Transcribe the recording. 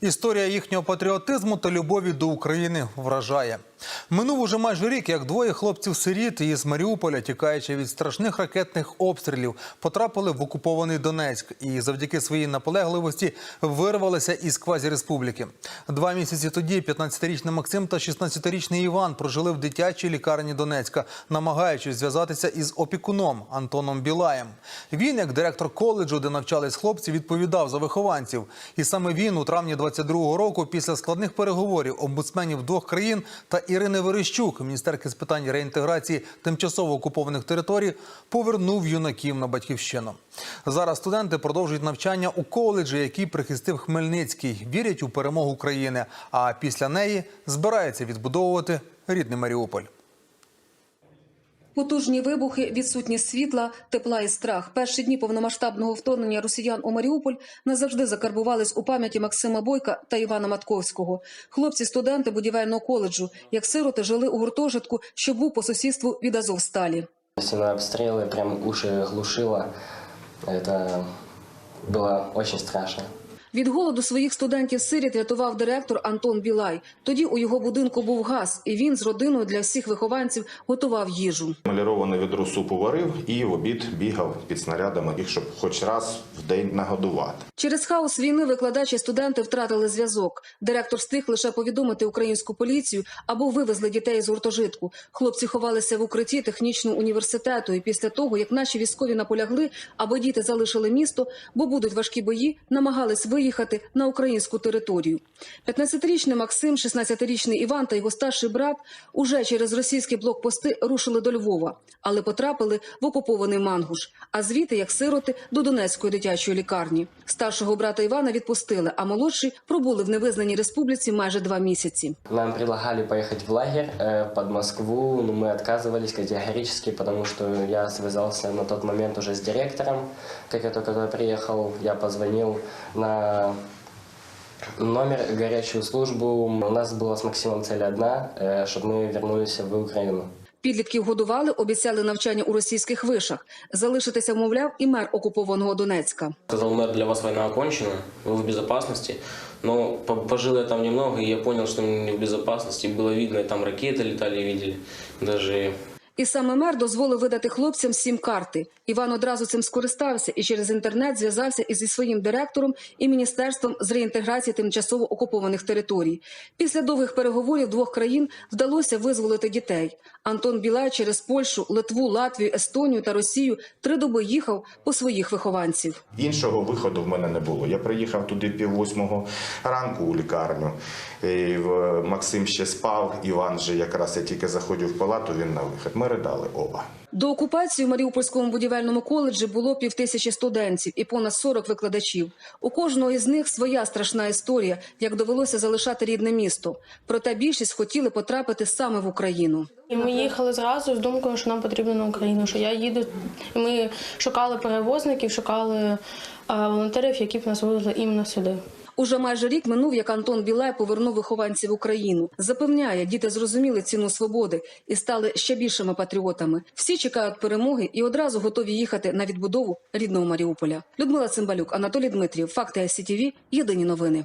Історія їхнього патріотизму та любові до України вражає. Минув уже майже рік, як двоє хлопців-сиріт із Маріуполя, тікаючи від страшних ракетних обстрілів, потрапили в окупований Донецьк і завдяки своїй наполегливості вирвалися із квазіреспубліки. Два місяці тоді 15-річний Максим та 16-річний Іван прожили в дитячій лікарні Донецька, намагаючись зв'язатися із опікуном Антоном Білаєм. Він, як директор коледжу, де навчались хлопці, відповідав за вихованців. І саме він у травні 22-го року, після складних переговорів омбудсменів двох країн та Ірини Верещук, міністерки з питань реінтеграції тимчасово окупованих територій, повернув юнаків на батьківщину. Зараз студенти продовжують навчання у коледжі, який прихистив Хмельницький, вірять у перемогу країни. А після неї збираються відбудовувати рідний Маріуполь. Потужні вибухи, відсутність світла, тепла і страх. Перші дні повномасштабного вторгнення росіян у Маріуполь назавжди закарбувались у пам'яті Максима Бойка та Івана Матковського. Хлопці-студенти будівельного коледжу, як сироти, жили у гуртожитку, що був по сусідству від Азовсталі. На обстрелы прям уши глушило. Это было очень страшно. Від голоду своїх студентів-сиріт рятував директор Антон Білай. Тоді у його будинку був газ, і він з родиною для всіх вихованців готував їжу. Маліроване відро супу варив і в обід бігав під снарядами, їх щоб хоч раз в день нагодувати. Через хаос війни викладачі і студенти втратили зв'язок. Директор встиг лише повідомити українську поліцію або вивезли дітей з гуртожитку. Хлопці ховалися в укритті технічного університету. І після того, як наші військові наполягли, аби діти залишили місто, бо будуть важкі бої, намагались виїхати на українську територію. 15-річний Максим, 16-річний Іван та його старший брат уже через російські блокпости рушили до Львова, але потрапили в окупований Мангуш. А звідти, як сироти, до Донецької дитячої лікарні. Старшого брата Івана відпустили, а молодший пробули в невизнаній республіці майже два місяці. Нам предлагали поехать в лагерь э, под Москву, но мы отказывались категорически, потому что я связался на тот момент уже с директором. Как я только туда приехал, я позвонил на номер горячую службу. У нас была с Максимом цель одна, э, чтобы мы вернулись в Украину. Підлітків годували, обіцяли навчання у російських вишах. Залишитися, мовляв, і мер окупованого Донецька. Сказал мэр, для вас война окончена, вы в безопасности. Но по- пожил я там немного, и я понял, что не в безопасности. Было видно, и там ракеты летали, видели. Даже і саме мер дозволив видати хлопцям сім карти. Іван одразу цим скористався і через інтернет зв'язався із своїм директором і міністерством з реінтеграції тимчасово окупованих територій. Після довгих переговорів двох країн вдалося визволити дітей. Антон Білай через Польщу, Литву, Латвію, Естонію та Росію три доби їхав по своїх вихованців. Іншого виходу в мене не було. Я приїхав туди пів восьмого ранку у лікарню. І Максим ще спав. Іван же якраз я тільки заходив в палату. Він на вихід. Ми ридали оба. До окупації в Маріупольському будівельному коледжі було півтисячі студентів і понад 40 викладачів. У кожного із них своя страшна історія, як довелося залишати рідне місто. Проте більшість хотіли потрапити саме в Україну. І ми їхали зразу з думкою, що нам потрібно на Україну, що я їду. Ми шукали перевозників, шукали волонтерів, які б нас вивезли іменно сюди. Уже майже рік минув, як Антон Білай повернув вихованців в Україну. Запевняє, діти зрозуміли ціну свободи і стали ще більшими патріотами. Всі чекають перемоги і одразу готові їхати на відбудову рідного Маріуполя. Людмила Цимбалюк, Анатолій Дмитрів, Факти СІТІВІ, Єдині новини.